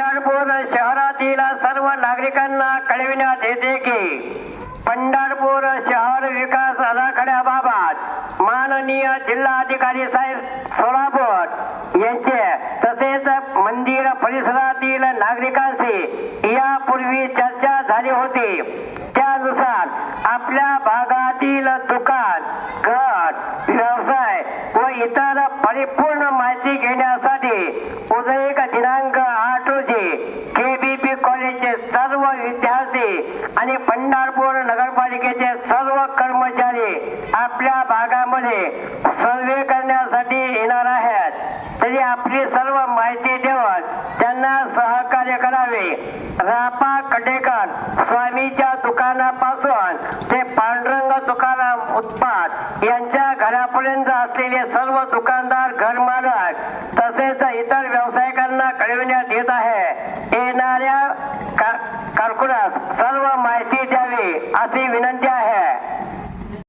पंढरपूर शहरातील सर्व नागरिकांना कळविण्यात येते की पंढरपूर शहर विकास आराखड्याबाबत माननीय जिल्हाधिकारी साहेब सोलापूर यांचे तसेच मंदिर परिसरातील नागरिकांशी यापूर्वी चर्चा झाली होती. त्यानुसार आपल्या भागातील दुकान गट व्यवसाय व इतर परिपूर्ण माहिती घेण्यासाठी उदय केबीपी सर्व विद्यार्थी आणि पंढरपूर नगरपालिकेचे सर्व कर्मचारी आपल्या भागामध्ये सर्वे करण्यासाठी येणार आहेत. तरी आपली सर्व माहिती देऊन त्यांना सहकार्य करावे. रापा कडेकर स्वामीच्या दुकानापासून ते पांडुरंग तुकाराम उत्पाद यांच्या घरापर्यंत असलेले सर्व दुकानदार घरमालक तसेच इतर व्यावसायिकांना कळविण्यात येत आहे. येणाऱ्या कारकुनास सर्व माहिती द्यावी अशी विनंती आहे.